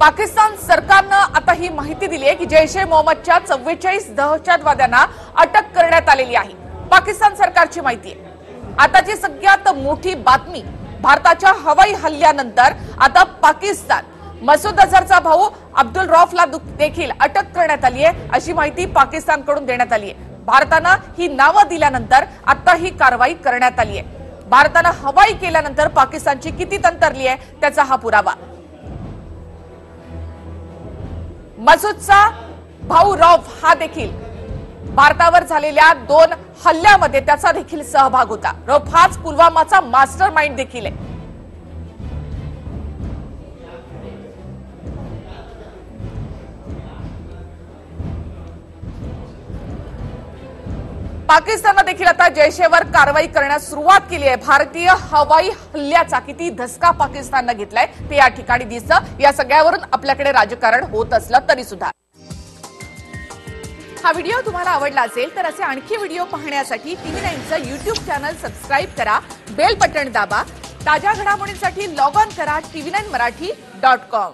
पाकिस्तान सरकारनं आता ही माहिती दिली आहे की जैश ए मोहम्मदच्या चव्वेचाळीस दहशतवाद्यांना अटक करण्यात आलेली आहे. पाकिस्तान सरकारची माहिती आहे. आताची सगळ्यात मोठी बातमी भारताच्या हवाई हल्ल्यानंतर आता पाकिस्तान मसूद अझहरचा भाऊ अब्दुल रॉफला देखील अटक करण्यात आली आहे अशी माहिती पाकिस्तानकडून देण्यात आली आहे. भारतानं ही नावं दिल्यानंतर आता ही कारवाई करण्यात आली आहे. भारतानं हवाई केल्यानंतर पाकिस्तानची किती तंतरली आहे त्याचा हा पुरावा. मसूदचा भाऊ रॉफ हा देखील भारतावर झालेल्या दोन हल्ल्यामध्ये त्याचा देखील सहभाग होता. रौफ हाच पुलवामाचा मास्टर माइंड देखील आहे. पाकिस्ताननं देखील आता जैशेवर कारवाई करण्यास सुरुवात केली आहे. भारतीय हवाई हल्ल्याचा किती धसका पाकिस्ताननं घेतलाय ते या ठिकाणी दिसतं. या सगळ्यावरून आपल्याकडे राजकारण होत असलं तरी सुद्धा. हा व्हिडिओ तुम्हाला आवडला असेल तर असे आणखी व्हिडिओ पाहण्यासाठी टीव्ही नाईनचं युट्यूब चॅनल सबस्क्राईब करा बेल बटन दाबा ताज्या घडामोडींसाठी लॉग ऑन करा TV nine Marathi dot com.